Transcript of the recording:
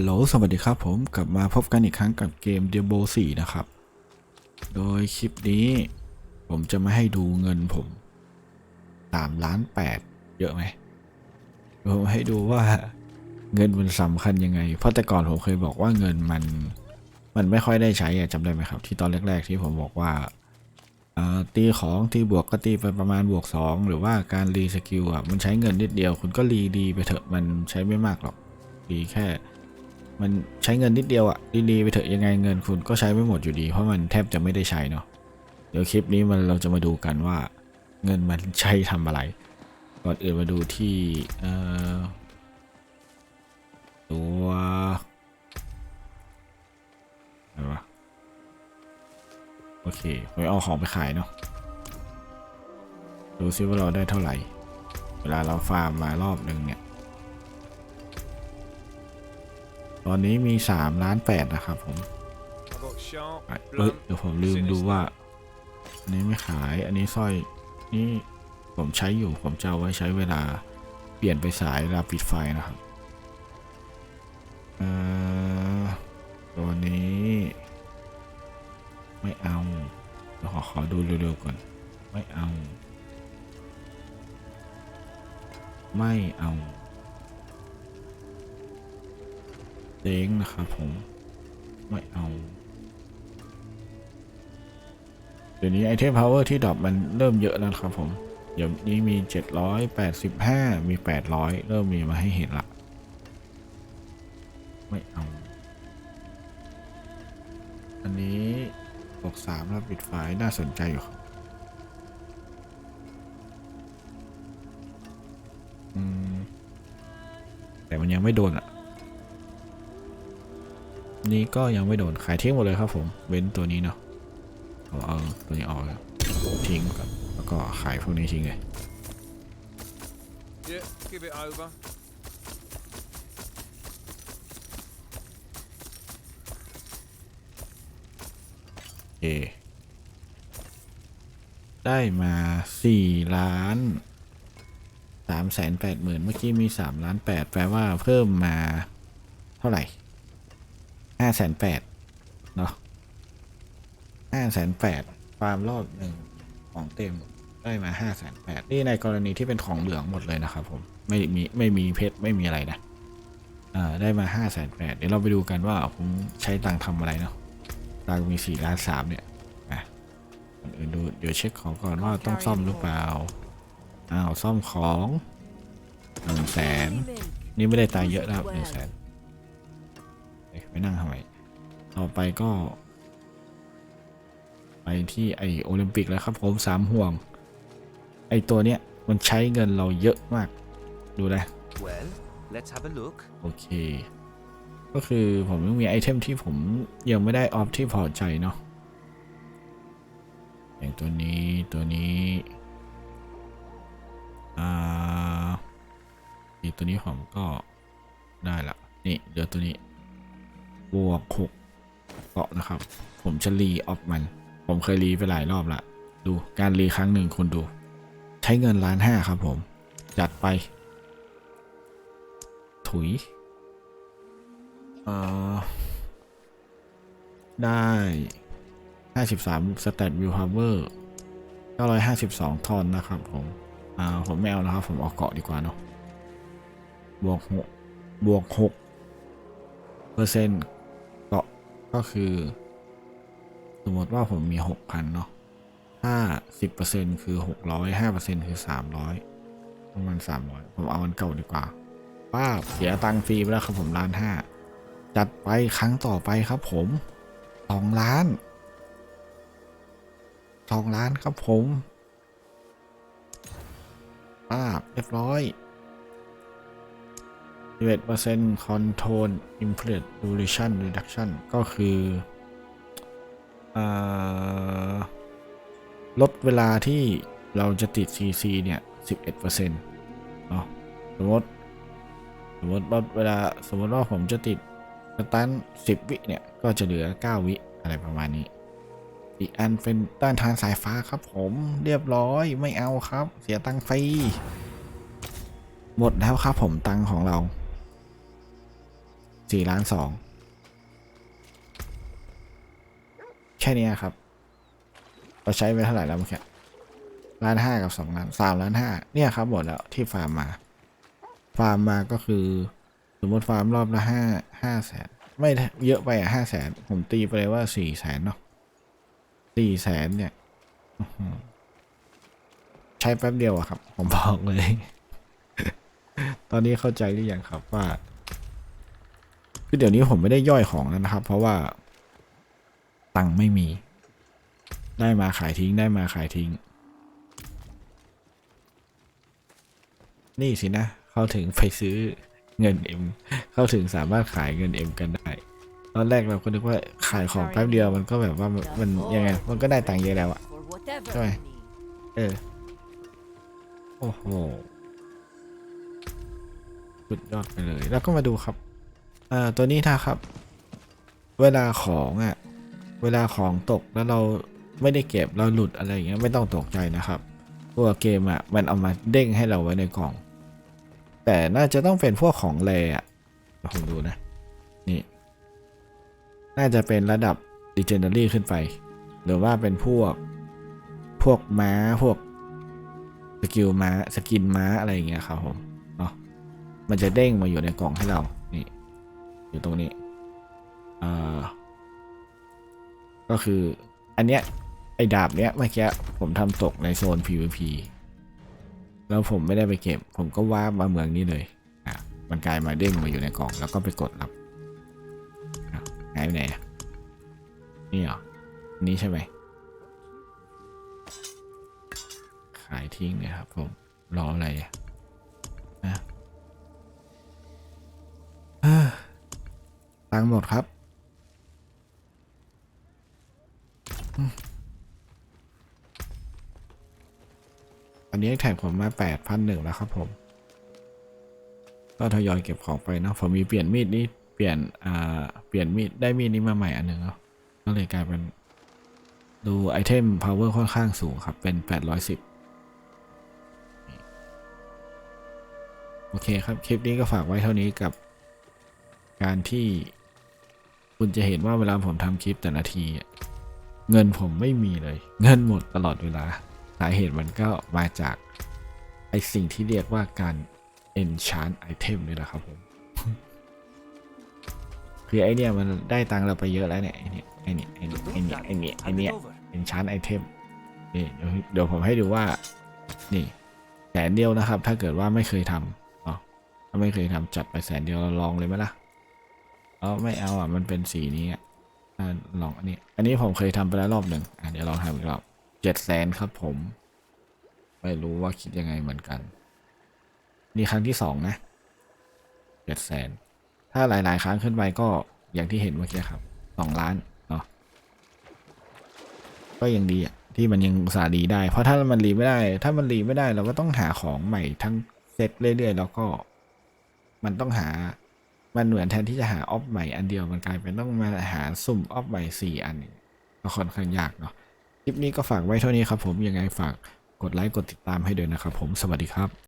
ฮัลโหล สวัสดีครับผมกลับมาพบกันอีกครั้งกับเกม d i a b o 4 นะครับ โดยคลิปนี้ ผมจะมาให้ดูเงินผม3ล้าน8เยอะไหมผมให้ดูว่าเงินมันสำคัญยังไง เพราะแต่ก่อนผมเคยบอกว่าเงินมัน มันไม่ค่อยได้ใช้จำได้ไหมครับ ที่ตอนแรก ๆ ที่ผมบอกว่าอ่าตีของที่บวกก็ตีไปประมาณบวก 2 หรือว่าการรีสกิลอะมันใช้เงินนิดเดียว คุณก็รีดีไปเถอะมันใช้ไม่มากหรอกรีแค่ มันใช้เงินนิดเดียวอะรีๆไปเถอะยังไงเงินคุณก็ใช้ไม่หมดอยู่ดี เพราะมันแทบจะไม่ได้ใช้เนาะเดี๋ยวคลิปนี้มันเราจะมาดูกันว่า เงินมันใช้ทำอะไร ก่อนอื่นมาดูที่ตัวอะไรวะโอเคผมเอาของไปขายเนาะดูซิว่าเราได้เท่าไหร่ เวลาเราฟาร์มมารอบหนึ่งเนี่ย ตอนนี้มี3ล้าน8นะครับผม I've got sharp, อะเอ้ย blunt, เดี๋ยวผมลืมดูว่า อันนี้ไม่ขาย อันนี้สร้อยนี่ผมใช้อยู่ผมจะเอาไว้ใช้เวลาเปลี่ยนไปสายเวลาปิดไฟนะครับเออตัวนี้ ไม่เอาเดี๋ยวขอขอดูเร็วๆก่อน ไม่เอา ไม่เอา เด้งนะครับผม ไม่เอา เดี๋ยวนี้ไอเทมพาวเวอร์ที่ดรอปมันเริ่มเยอะแล้วครับผม เดี๋ยวนี้มี 785 มี 800 เริ่มมีมาให้เห็นละ ไม่เอา อันนี้บอกสามแล้วปิดไฟน่าสนใจอยู่ครับแต่มันยังไม่โดนอะ นี่ก็ยังไม่โดนขายทิ้งหมดเลยครับผม เว้นตัวนี้เนาะเอาเอาตัวนี้ออกแล้วทิ้งก่อนแล้วก็ขายพวกนี้ทิ้งเลย yeah, give it over. โอเคได้มาสี่ล้านสามแสนแปดหมื่นเมื่อกี้มีสามล้านแปดแปลว่าเพิ่มมาเท่าไหร่ ห้าแสนแปดเนาะห้าแสนแปดฟามรอบหนึ่งของเต็มได้มาห้าแสนแปดนี่ในกรณีที่เป็นของเหลืองหมดเลยนะครับผมไม่มีไม่มีเพชรไม่มีอะไรนะอ่าได้มาห้าแสนแปดเดี๋ยวเราไปดูกันว่าผมใช้ตังค์ทำอะไรเนาะตังมีสี่ล้านสามเนี่ยอะก่อนอื่นดูเดี๋ยวเช็คของก่อนว่าต้องซ่อมหรือเปล่าอ้าวซ่อมของหนึ่งแสนนี่ไม่ได้ตายเยอะนะครับหนึ่งแสน ไปนั่งทำไมต่อไปก็ ไปที่ไอโอลิมปิกแล้วครับผมสามห่วง ไอตัวเนี้ยมันใช้เงินเราเยอะมาก ดูนะ Well, let's have a look. โอเค ก็คือผมยังมีไอเทมที่ผมยังไม่ได้ออฟที่พอใจเนาะ อย่างตัวนี้ตัวนี้อ่าอีกตัวนี้ผมก็ได้ละ นี่เดี๋ยวตัวนี้ บวกหกเกาะนะครับ ผมจะรีออฟมัน ผมเคยรีไปหลายรอบละดูการรีครั้งหนึ่งคุณดู ใช้เงินล้านห้าครับผม จัดไป ถุยเอ่อได้53 stat view power 952ทอนนะครับผมอ่าผมไม่เอานะครับ ผมเอาเกาะดีกว่าเนาะบวกหกบวกหกเปอร์เซ็นต์ ก็คือ สมมติว่าผมมี6,000เนาะถ้า10%คือ600 5%คือ300ประมาณ300ผมเอาอันเก่าดีกว่าป้าเสียตังค์ฟรีไปแล้วครับผมล้านห้าจัดไปครั้งต่อไปครับผมสองล้านสองล้านครับผมป้าเรียบร้อย 11% control implicit duration reduction ก็คืออลดเวลาที่เราจะติด CC เนี่ย 11%เนาะสมมติ สมมติว่าเวลาสมมติว่าผมจะติดสตันสิบวิเนี่ย ก็จะเหลือ 9 วิอะไรประมาณนี้ อีกอันเป็นต้านทานสายฟ้าครับผมเรียบร้อยไม่เอาครับ เสียตังค์ฟรีหมดแล้วครับผมตังค์ของเรา สี่ล้านสองแค่นี้ครับ เราใช้ไปเท่าไหร่แล้วเมื่อกี้ล้านห้ากับสองล้านสามล้านห้าเนี่ยครับหมดแล้วที่ฟาร์มมา ฟาร์มมาก็คือ สมมติฟาร์มรอบละห้าห้าแสนไม่เยอะไปอะห้าแสนผมตีไปเลยว่าสี่แสนเนาะสี่แสนเนี่ยใช้แป๊บเดียวอะครับ ผมบอกเลย ตอนนี้เข้าใจหรือยังครับว่า คือเดี๋ยวนี้ผมไม่ได้ย่อยของแล้วนะครับ เพราะว่า ตังค์ไม่มี ได้มาขายทิ้งได้มาขายทิ้ง นี่สินะ เข้าถึงไปซื้อเงินเอ็มเข้าถึงสามารถขายเงินเอ็มกันได้ ตอนแรกเราก็นึกว่าขายของแป๊บเดียวมันก็แบบว่ามันมันยังไง มันก็ได้ตังค์เยอะแล้วอะ For whatever Rồi. you need. เออ โอ้โหสุดยอดไปเลย แล้วก็มาดูครับ อ่าตัวนี้ถ้าครับ เวลาของอะ่ะ เวลาของตกแล้วเราไม่ได้เก็บเราหลุดอะไรอย่างเงี้ยไม่ต้องตกใจนะครับตัวเกมอะ่ะมันเอามาเด้งให้เราไว้ในกล่อง แต่น่าจะต้องเป็นพวกของแรอะเดี๋ยวผมดูนะ นี่ น่าจะเป็นระดับ Legendary ขึ้นไป หรือว่าเป็นพวกพวกม้าพวกสกิลม้าสกินม้าอะไรอย่างเงี้ยครับผมเนาะมันจะเด้งมาอยู่ในกล่องให้เรา อยู่ตรงนี้อ่อก็คืออันเนี้ยไอ้ดาบเนี้ยเมื่อกี้ผมทำตกในโซน PVP แล้วผมไม่ได้ไปเก็บ ผมก็ว่ามาเมืองนี้เลยอะมันกลายมาเด้งมาอยู่ในกล่องแล้วก็ไปกดรับหายไปไหนอะนี่เหรอนี้ใช่ไหมขายทิ้งเลยครับผมรออะไรอะ งหมดครับ อันนี้แท็กผมมาแปดพันหนึ่งแล้วครับผม ก็ทยอยเก็บของไปนะผมมีเปลี่ยนมีดนี่เปลี่ยน อ่า เปลี่ยนมีดได้มีดนี้มาใหม่อันหนึ่งเนาะก็เลยกลายเป็นดูไอเทม power ค่อนข้างสูงครับ เป็น 810โอเคครับ คลิปนี้ก็ฝากไว้เท่านี้กับการที่ คุณจะเห็นว่าเวลาผมทำคลิปแต่ละที เงินผมไม่มีเลย เงินหมดตลอดเวลาสาเหตุมันก็มาจากไอสิ่งที่เรียกว่าการ enchant item นี่แหละครับผม คือไอเนี่ยมันได้ตังเราไปเยอะแล้วเนี่ยไอเนี่ยไอเนี่ยไอเนี่ยไอเนี่ยไอเนี่ยไอเนี่ย enchant item นี่เดี๋ยวเดี๋ยวผมให้ดูว่า นี่แสนเดียวนะครับ ถ้าเกิดว่าไม่เคยทำเนาะถ้าไม่เคยทำจัดไปแสนเดียวเราลองเลยไหมล่ะ เออไม่เอาอะมันเป็นสีนี้อะลองอันนี้ อันนี้ผมเคยทำไปแล้วรอบหนึ่งอะเดี๋ยวลองทำอีกรอบเจ็ดแสนครับผม ไม่รู้ว่าคิดยังไงเหมือนกัน นี่ครั้งที่สองนะเจ็ดแสนถ้าหลาย ๆ ครั้งขึ้นไปก็อย่างที่เห็นเมื่อกี้ครับสองล้านเนาะก็ยังดีอะที่มันยังสาห์รีได้ เพราะถ้ามันรีไม่ได้ ถ้ามันรีไม่ได้เราก็ต้องหาของใหม่ทั้งเซตเรื่อย ๆ แล้วก็มันต้องหา มันเหมือนแทนที่จะหาออฟใหม่อันเดียวมันกลายเป็นต้องมาหาสุ่มออฟใหม่สี่อันก็ค่อนข้างยากเนาะคลิปนี้ก็ฝากไว้เท่านี้ครับผมยังไงฝากกดไลค์กดติดตามให้ด้วยนะครับผมสวัสดีครับ